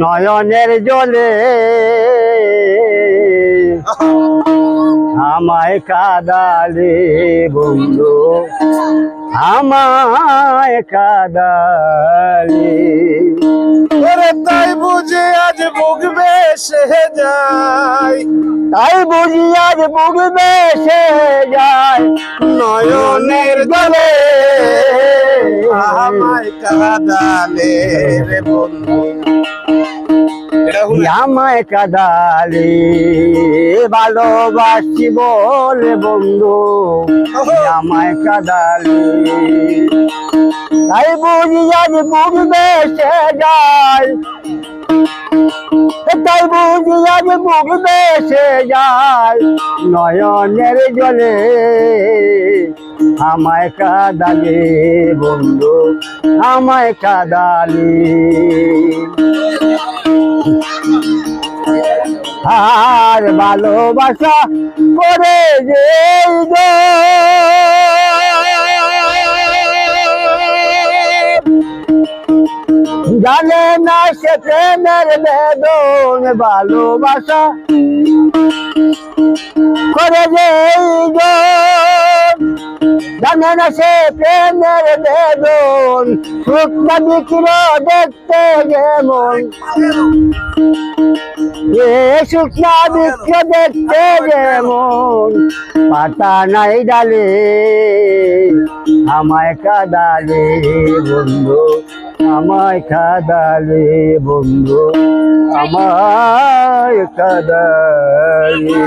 নয়নের জলে আমায় কাদালে বন্ধু আমায় কাদালে। তাই বুঝে আজ ভুগবে সে তাই বুঝি আজ বুকবে সে যায়। নয়নের গলে আমায় কাদালে রে বন্ধু আমায় কাদালে ভালোবাসি বলে বন্ধু। আমায় কাদালে। তাই বুঝি আজ বুকবে সে যায়। তাই বুঝি আজ বুকবে সে যায় নয়নের জলে আমায় কাদালে বন্ধু, আমায় কাদালে। আর ভালোবাসা করে যে জানে না সে প্রেমের বেদন ভালোবাসা। করে যে জানে না সে প্রেমের বেদন শুকনা বিক্র দেখতে যেমন শুকনা বৃক্ষ দেখতে যেমন পাতা নাই ডালে, আমায় কাদালে বন্ধু, আমায় কাদালে বন্ধু, আমায় কাদালে।